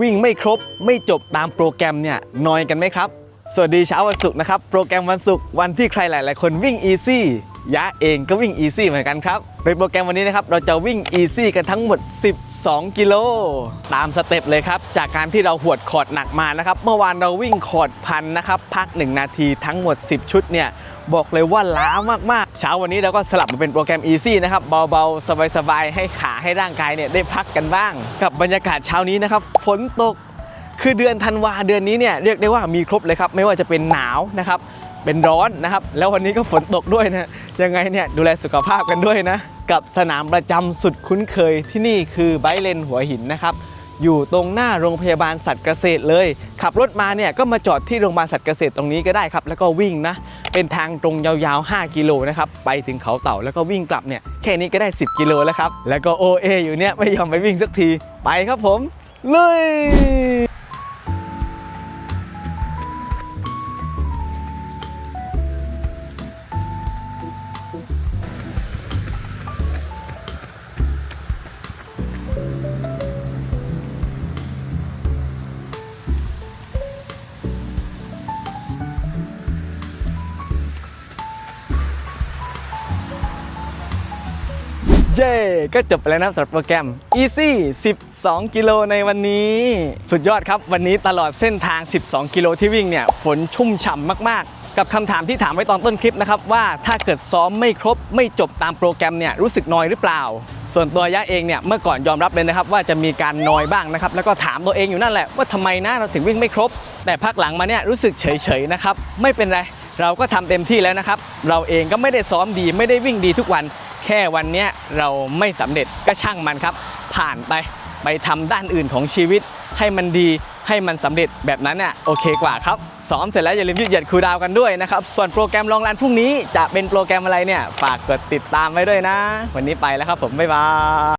วิ่งไม่ครบไม่จบตามโปรแกรมเนี่ยนอยกันไหมครับ สวัสดีเช้าวันศุกร์นะครับ โปรแกรมวันศุกร์วันที่ใครหลาย ๆ คนวิ่งอีซี่ยะเองก็วิ่งอีซี่เหมือนกันครับโดยโปรแกรมวันนี้นะครับเราจะวิ่งอีซี่กันทั้งหมด 12 กิโล ตามสเต็ปเลยครับ จากการที่เราหวดคอร์ดหนักมานะครับ เมื่อวานเราวิ่งคอร์ดพันนะครับ พัก 1 นาทีทั้งหมด 10 ชุดเนี่ย บอกเลยว่าล้ามากๆ เช้าวันนี้เราก็สลับมาเป็นโปรแกรม Easy นะครับ เบา ๆ สบาย ๆ ให้ขาให้ร่างกายเนี่ยได้พักกันบ้าง กับบรรยากาศเช้านี้นะครับฝนตก คือเดือนธันวาเดือนนี้เนี่ยเรียกได้ว่ามีครบเลยครับ ไม่ว่าจะเป็นหนาวนะครับ เป็นร้อนนะครับ แล้ววันนี้ก็ฝนตกด้วยนะ ยังไงเนี่ยดูแลสุขภาพกันด้วยนะ กับสนามประจำสุดคุ้นเคยที่นี่คือไบเลนหัวหินนะครับอยู่ตรงหน้าโรงพยาบาลสัตว์เกษตรเลย ขับรถมาเนี่ยก็มาจอดที่โรงพยาบาลสัตว์เกษตรตรงนี้ก็ได้ครับ แล้วก็วิ่งนะ เป็นทางตรงยาวๆ 5 กิโลนะครับ ไปถึงเขาเต่าแล้วก็วิ่งกลับเนี่ยแค่นี้ก็ได้ 10 กิโลแล้วครับ แล้วก็โอเออยู่เนี่ยไม่ยอมไปวิ่งสักที ไปครับผม เลย เย้ก็จบไปแล้วนะสำหรับโปรแกรม Easy 12 กิโลในวันนี้ สุดยอดครับ วันนี้ตลอดเส้นทาง 12 กิโลที่วิ่งเนี่ย ฝนชุ่มฉ่ำมาก ๆกับคำถามที่ถามไว้ตอนต้นคลิปนะครับ ว่าถ้าเกิดซ้อมไม่ครบไม่จบตามโปรแกรมเนี่ยรู้สึกนอยหรือเปล่า ส่วนตัวยะเองเนี่ยเมื่อก่อนยอมรับเลยนะครับ ว่าจะมีการนอยบ้างนะครับ แล้วก็ถามตัวเองอยู่นั่นแหละว่าทำไมนะเราถึงวิ่งไม่ครบ แต่พักหลังมาเนี่ยรู้สึกเฉยๆนะครับไม่เป็นไร เราก็ทำเต็มที่แล้วนะครับ เราเองก็ไม่ได้ซ้อมดีไม่ได้วิ่งดีทุกวัน แค่วันนี้เราไม่สำเร็จก็ช่างมันครับ ผ่านไปไปทำด้านอื่นของชีวิต ให้มันดีให้มันสำเร็จแบบนั้นน่ะโอเคกว่าครับซ้อมเสร็จแล้วอย่าลืมยืดเหยียดคูดาวกันด้วยนะครับ ส่วนโปรแกรมลองรันพรุ่งนี้จะเป็นโปรแกรมอะไรเนี่ย ฝากกดติดตามไว้ด้วยนะ วันนี้ไปแล้วครับผม บ๊ายบาย